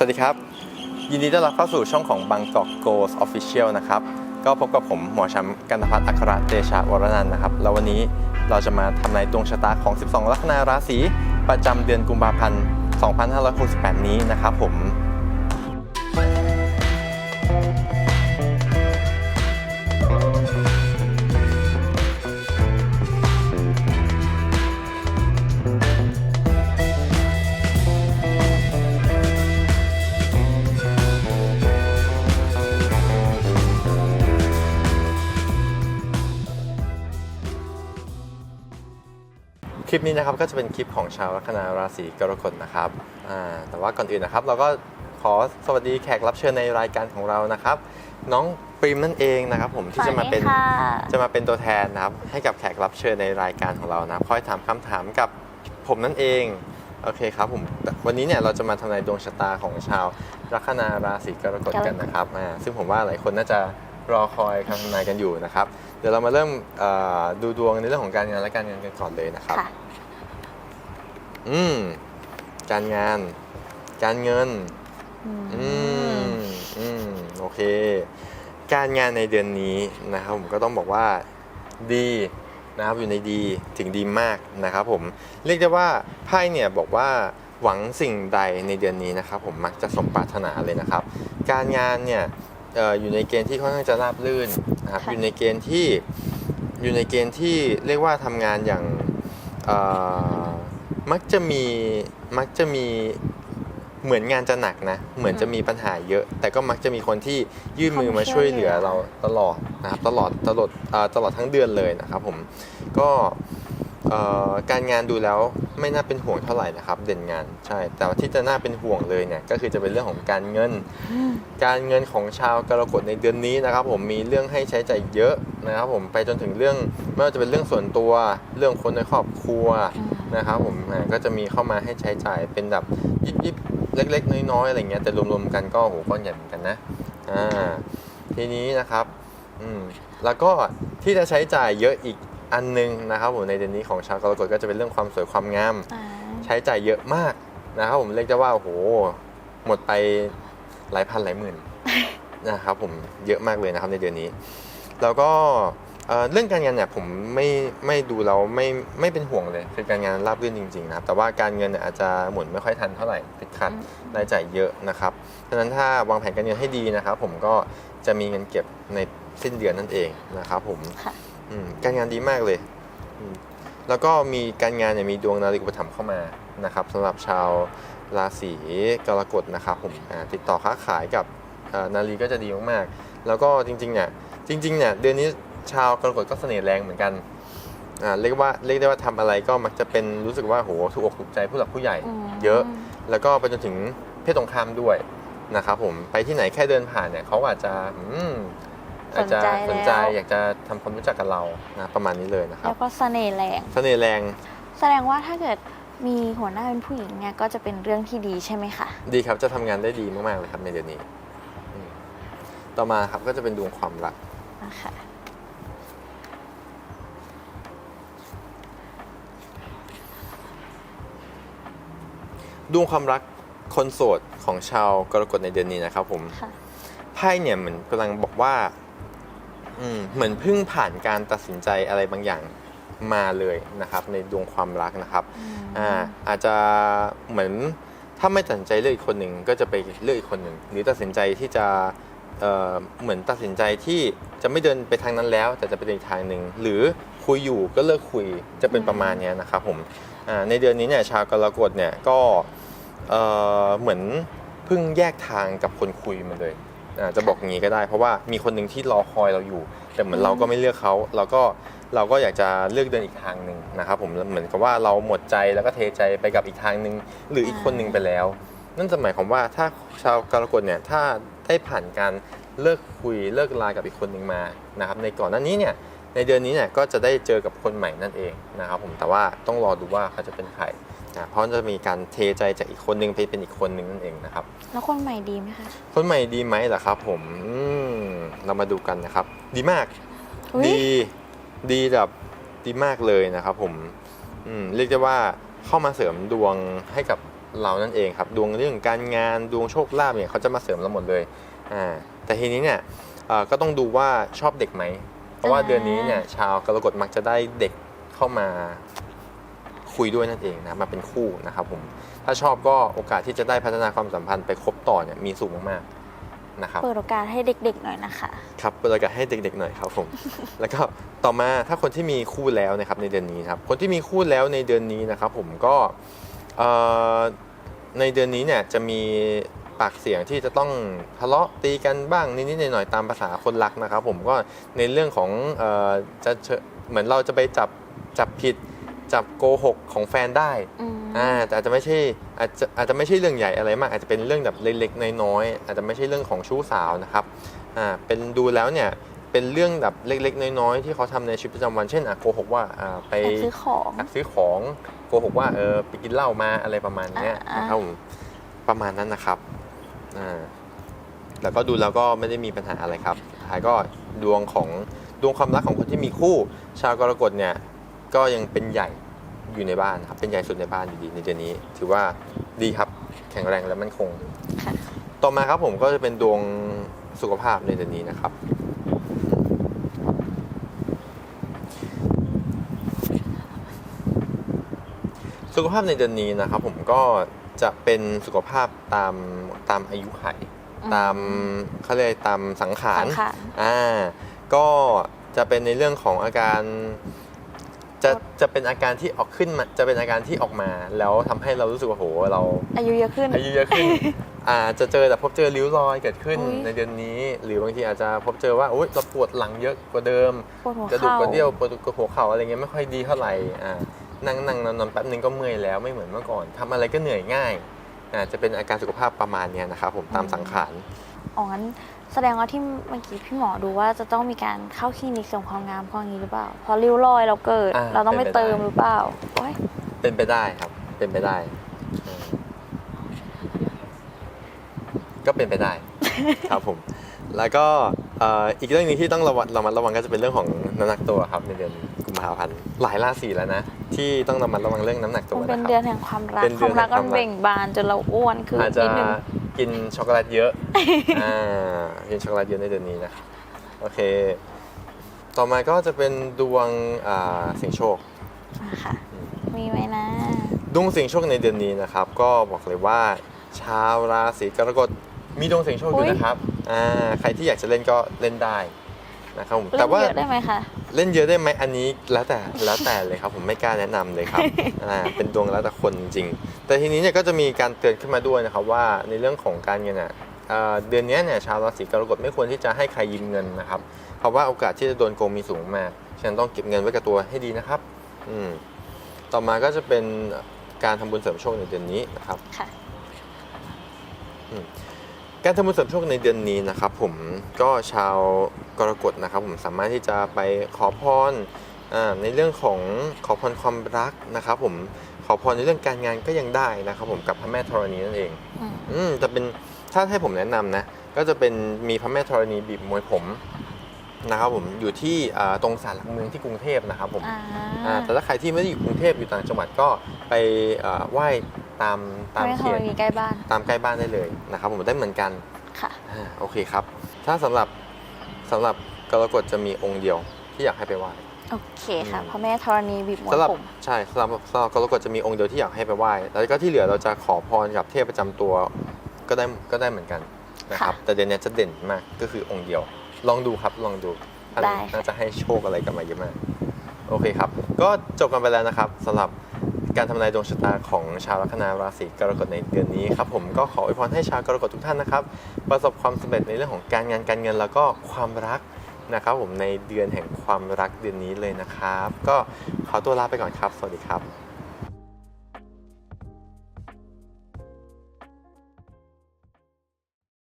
สวัสดีครับ ยินดีต้อนรับเข้าสู่ช่องของบางกอกโกสออฟฟิเชียลนะครับ ก็พบกับผมหมอแชมป์กันพัฒน์อัครเตชะวรนันนะครับ แล้ววันนี้เราจะมาทำนายดวงชะตาของ 12 ลัคนาราศีประจำเดือนกุมภาพันธ์ 2568 นี้นะครับผม คลิปนี้นะครับก็จะเป็นคลิปของชาวลัคนาราศีกรกฎนะครับอ่าแต่ว่าก่อนอื่นนะครับ เราก็ขอสวัสดีแขกรับเชิญในรายการของเรานะครับ น้องปริมนั่นเองนะครับ ผมที่จะมาเป็นสวัสดีค่ะจะมาเป็นตัวแทนนะครับ ให้กับแขกรับเชิญในรายการของเรานะครับคอยถามคำถามกับผมนั่นเองโอเคครับผมวันนี้เนี่ยเราจะมาทำนายดวงชะตาของชาวลัคนาราศีกรกฎกันนะครับอ่าซึ่งผมว่าหลายคนน่าจะ รอคอยคำทำนายกันอยู่นะครับ เดี๋ยวเรามาเริ่มเอ่อดูดวงในเรื่องของการงานและการเงินกันก่อนเลยนะครับค่ะอืมการงาน การเงิน อือืมมอืมโอเค การงานในเดือนนี้นะครับผมก็ต้องบอกว่าดีนะครับอยู่ในดีถึงดีมากนะครับผมเรียกได้ว่าไพ่เนี่ยบอกว่าหวังสิ่งใดในเดือนนี้นะครับ ผมมักจะสมปรารถนาเลยนะครับ การงานเนี่ยเอ่ออยู่ในเกณฑ์ที่ค่อนข้างจะราบรื่นนะครับค่ะอยู่ในเกณฑ์ที่อยู่ในเกณฑ์ที่เรียกว่าทำงานอย่างเอ่อมักจะมีมักจะมีเหมือนงานจะหนักนะ เหมือนจะมีปัญหาเยอะ แต่ก็มักจะมีคนที่ยื่นมือมาช่วยเหลือเราตลอดนะครับตลอดตลอดเอ่อตลอดทั้งเดือนเลยนะครับผมก็เอ่อ การงานดูแล้วไม่น่าเป็นห่วงเท่าไหร่นะครับ เด่นงานใช่ แต่ว่าที่จะน่าเป็นห่วงเลยเนี่ยก็คือจะเป็นเรื่องของการเงิน การเงินของชาวกรกฎในเดือนนี้นะครับ ผมมีเรื่องให้ใช้จ่ายเยอะนะครับ ผมไปจนถึงเรื่องไม่ว่าจะเป็นเรื่องส่วนตัวเรื่องคนในครอบครัวอืมนะครับ ผมอ่าก็จะมีเข้ามาให้ใช้จ่ายเป็นแบบยิบยิบเล็ก ๆ น้อยๆอะไรเงี้ยแต่รวมๆกันก็โหก้อนใหญ่เหมือนกันนะอ่าทีนี้นะครับอืมแล้วก็ที่จะใช้จ่ายเยอะอีก อันนึงนะครับผมในเดือนนี้ของชาวกรกฎก็จะเป็นเรื่องความสวยความงามอ่าใช้จ่ายเยอะมากนะครับผมเรียกได้ว่าโอ้โหหมดไปหลายพันหลายหมื่นนะครับผมเยอะมากเลยนะครับในเดือนนี้ แล้วก็เอ่อเรื่องการงานเนี่ยผมไม่ไม่ดูเราไม่ไม่เป็นห่วงเลยคือการงานราบรื่นจริงๆนะครับแต่ว่าการเงินเนี่ยอาจจะหมุนไม่ค่อยทันเท่าไหร่ติดขัดรายจ่ายเยอะนะครับฉะนั้นถ้าวางแผนการเงินให้ดีนะครับ ผมก็จะมีเงินเก็บในสิ้นเดือนนั่นเองนะครับผมค่ะอืม การงานดีมากเลยอืมแล้วก็มีการงานเนี่ยมีดวงนาฬิกาอุปถัมภ์เข้ามานะครับสำหรับชาวราศีกรกฎนะครับผมอ่าติดต่อค้าขายกับเอ่อนาฬิก็จะดีมากๆแล้วก็จริงๆเนี่ยจริงๆเนี่ยเดือนนี้ชาวกรกฎก็เสน่ห์แรงเหมือนกันอ่าเรียกว่าเรียกได้ว่าทำอะไรก็มักจะเป็นรู้สึกว่าโหถูกอกถูกใจผู้หลักผู้ใหญ่มเยอะ แล้วก็ไปจนถึงเพศตรงข้ามด้วยนะครับผมไปที่ไหนแค่เดินผ่านเนี่ยเขาอาจจะ อืมอาจจะสนใจอยากจะทำความรู้จักกับเรานะประมาณนี้เลยนะครัแล้บวก็เสน่ห์แรงเสน่ห์แรง แสดงว่าถ้าเกิดมีหัวหน้าเป็นผู้หญิงเนี่ยก็จะเป็นเรื่องที่ดีใช่ไหมคะ ดีครับจะทำงานได้ดีมากๆเลยครับในเดือนนี้อืมต่อมาครับก็จะเป็นดวงความรักนะคะดวงความรักคนโสดของชาวกรกฎในเดือนนี้นะครับผมค่ะไพ่เนี่ยเหมือนกำลังบอกว่า อืมเหมือนเพิ่งผ่านการตัดสินใจอะไรบางอย่างมาเลยนะครับ ในดวงความรักนะครับอ่าอาจจะเหมือนถ้าไม่ตัดสินใจเลือกอีกคนหนึ่งก็จะไปเลือกอีกคนหนึ่งหรือตัดสินใจที่จะเอ่อเหมือนตัดสินใจที่จะไม่เดินไปทางนั้นแล้ว แต่จะไปเดินอีกทางหนึ่งหรือคุยอยู่ก็เลิกคุยจะเป็นประมาณเนี้ยนะครับผมอ่าในเดือนนี้เนี่ยชาวกรกฎเนี่ยก็เอ่อเหมือนเพิ่งแยกทางกับคนคุยมาเลยอ่า จะบอกอย่างนี้ก็ได้ เพราะว่ามีคนหนึ่งที่รอคอยเราอยู่ แต่เหมือนเราก็ไม่เลือกเขาเราก็เราก็อยากจะเลือกเดินอีกทางหนึ่งนะครับผมเหมือนกับว่าเราหมดใจแล้วก็เทใจไปกับอีกทางหนึ่งหรืออีกคนหนึ่งไปแล้ว นั่นจะหมายความว่าถ้าชาวกรกฎเนี่ยถ้าได้ผ่านการเลิกคุยเลิกลากับอีกคนหนึ่งมานะครับในก่อนหน้านี้เนี่ยในเดือนนี้เนี่ยก็จะได้เจอกับคนใหม่นั่นเองนะครับผมแต่ว่าต้องรอดูว่าเขาจะเป็นใคร นะเพราะจะมีการเทใจจากอีกคนหนึ่งไปเป็นอีกคนหนึ่งนั่นเองนะครับ แล้วคนใหม่ดีไหมคะ คนใหม่ดีไหมล่ะครับ ผมอืมเรามาดูกันนะครับ ดีมาก อุ๊ย ดีดีแบบดีมากเลยนะครับ ผมอืมเรียกได้ว่าเข้ามาเสริมดวงให้กับเรานั่นเองครับ ดวงเรื่องการงานดวงโชคลาภเนี่ยเขาจะมาเสริมเราหมดเลยอ่าแต่ทีนี้เนี่ยเอ่อก็ต้องดูว่าชอบเด็กไหม เพราะว่าอ่า เดือนนี้เนี่ยชาวกรกฎมักจะได้เด็กเข้ามา คุยด้วยนั่นเองนะมาเป็นคู่นะครับผมถ้าชอบก็โอกาสที่จะได้พัฒนาความสัมพันธ์ไปคบต่อเนี่ยมีสูงมากๆนะครับเปิดโอกาสให้เด็กๆหน่อยนะคะครับเปิดโอกาสให้เด็กๆหน่อยครับผม แล้วก็ต่อมาถ้าคนที่มีคู่แล้วนะครับในเดือนนี้ครับคนที่มีคู่แล้วในเดือนนี้นะครับผมก็เอ่อในเดือนนี้เนี่ยจะมีปากเสียงที่จะต้องทะเลาะตีกันบ้างนิดๆหน่อยๆตามภาษาคนรักนะครับ ผมก็ในเรื่องของเอ่อจะเชเหมือนเราจะไปจับจับผิด จับโกหกของแฟนได้อืมอ่าแต่อาจจะไม่ใช่อาจจะอาจจะไม่ใช่เรื่องใหญ่อะไรมากอาจจะเป็นเรื่องแบบเล็กๆน้อยๆอาจจะไม่ใช่เรื่องของชู้สาวนะครับอ่าเป็นดูแล้วเนี่ยเป็นเรื่องแบบเล็กๆ น้อยๆที่เขาทำในชีวิตประจำวันเช่นอะโกหกว่าอ่าไปไปซื้อของอยากซื้อของโกหกว่าเออไปกินเหล้ามาอะไรประมาณเนี้ยอ่านะครับผมประมาณนั้นนะครับอ่าแล้วก็ดูแล้วก็ไม่ได้มีปัญหาอะไรครับสุดท้ายก็ดวงของดวงความรักของคนที่มีคู่ ชาวกรกฎเนี่ย ก็ยังเป็นใหญ่อยู่ในบ้านครับ เป็นใหญ่สุดในบ้านอยู่ดีในเดือนนี้ ถือว่าดีครับ แข็งแรงและมั่นคงค่ะต่อมาครับผมก็จะเป็นดวงสุขภาพในเดือนนี้นะครับ สุขภาพในเดือนนี้นะครับ ผมก็จะเป็นสุขภาพตามตามอายุไขอืมตามเขาเรียกตามสังขารสังขาร อ่า ก็จะเป็นในเรื่องของอาการ จะจะเป็นอาการที่ออกขึ้นมาจะเป็นอาการที่ออกมา แล้วทำให้เรารู้สึกว่าโหเรา อายุเยอะขึ้นอายุเยอะขึ้นอาจจะเจอแต่พบเจอริ้วรอยเกิดขึ้นอุ๊ยในเดือนนี้ หรือบางทีอาจจะพบเจอว่าอุ๊ยเราปวดหลังเยอะกว่าเดิมปวดหัวกระดูกเข่ากระเดี่ยวปวดหัวเข่าอะไรเงี้ยไม่ค่อยดีเท่าไหร่อ่านั่งนั่งนอนนอนแป๊บนึงก็เมื่อยแล้วไม่เหมือนเมื่อก่อนทำอะไรก็เหนื่อยง่ายอ่าจะเป็นอาการสุขภาพประมาณเนี้ยนะครับผมตามสังขาร อ๋องั้นแสดงว่าที่เมื่อกี้พี่หมอดูว่าจะต้องมีการเข้าคลินิกเสริมความงามเพราะอย่างนี้หรือเปล่าเพราะริ้วรอยเราเกิด อ่าเราต้องไปเป็นไปได้ เติมหรือเปล่าโอ๊ยเป็นไปได้ครับ เป็นไปได้อืมก็เป็นไปได้ ครับผม แล้วก็เอ่ออีกเรื่องหนึงที่ต้องระวังระมัดระวังก็จะเป็นเรื่องของน้ำหนักตัวครับในเดือนกุมภาพันธ์หลายราศีแล้วนะที่ต้องระมัดระวังเรื่องน้ำหนักตัมัวนเป็นนะคเดือรันบแห่งความรักเป็นคเดือนวามรักแห่งมันความรักเบ่งบานจนเราอ้วนคืออาจจะนิดนึง กินช็อกโกแลตเยอะอ่ากินช็อกโกแลตเยอะในเดือนนี้นะครับโอเค ต่อมาก็จะเป็นดวงอ่าเสียงโชคอะค่ะ มีไหมนะ ดวงเสียงโชคในเดือนนี้นะครับ ก็บอกเลยว่า ชาวราศีกรกฎมีดวงเสียงโชคออุ๊ยู่ยนะครับอ่าใครที่อยากจะเล่นก็เล่นได้ นะครับผมเล่แต่นว่าเยอะได้ไหมคะเล่นเยอะได้ไหมอันนี้แล้วแต่แล้วแต่เลยครับผมไม่กล้าแนะนำเลยครับอ่าเป็นดวงแล้วแต่คนจริงๆแต่ทีนี้เนี่ยก็จะมีการเตือนขึ้นมาด้วยนะครับว่าในเรื่องของการเงินอะเอ่อเดือนนี้เนี่ยชาวราศีกรกฎไม่ควรที่จะให้ใครยืมเงินนะครับ เพราะว่าโอกาสที่จะโดนโกงมีสูงมากฉะนั้นต้องเก็บเงินไว้กับตัวให้ดีนะครับ อืมต่อมาก็จะเป็นการทำบุญเสริมโชคในเดือนนี้นะครับค่ะ การทำบุญเสริมโชคในเดือนนี้นะครับผมก็ชาวกรกฎนะครับผมสามารถที่จะไปขอพรอ่าในเรื่องของขอพรความรักนะครับผมขอพรในเรื่องการงานก็ยังได้นะครับผมกับพระแม่ธรณีนั่นเองอืมอืมจะเป็นถ้าให้ผมแนะนำนะก็จะเป็นมีพระแม่ธรณีบีบมวยผมนะครับผมอยู่ที่อ่าตรงศาลหลักเมืองที่กรุงเทพนะครับผมอ่าอ่าแต่ถ้าใครที่ไม่ได้อยู่กรุงเทพอยู่ต่างจังหวัดก็ไปอ่าไหว้ ตามตามไม่เขทรตณีใกล้บ้าน ตามใกล้บ้านได้เลยนะครับผมได้เหมือนกันค่ะ อ่าโอเคครับ ถ้าสำหรับสำหรับกรกฎจะมีองค์เดียวที่อยากให้ไปไหว้ โอเคค่ะอืม พระแม่ธรณีบีบหัวสำหรับผม ใช่สำหรับสำหรับกรกฎจะมีองค์เดียวที่อยากให้ไปไหว้แล้วก็ที่เหลือเราจะขอพรกับเทพประจำตัวก็ได้ก็ได้เหมือนกันนะครับ ค่ะแต่เดือนนี้จะเด่นมากก็คือองค์เดียว ลองดูครับลองดูท่านได้ค่ะ น่าจะให้โชคอะไรกันมาเยอะมากโอเคครับ ก็จบกันไปแล้วนะครับสำหรับ การทำนายดวงชะตาของชาวลัคนาราศีกรกฎในเดือนนี้ครับผมก็ขออวยพรให้ชาวกรกฎทุกท่านนะครับ ประสบความสำเร็จในเรื่องของการงานการเงินแล้วก็ความรักนะครับผมในเดือนแห่งความรักเดือนนี้เลยนะครับ ก็ขอตัวลาไปก่อนครับ สวัสดีครับ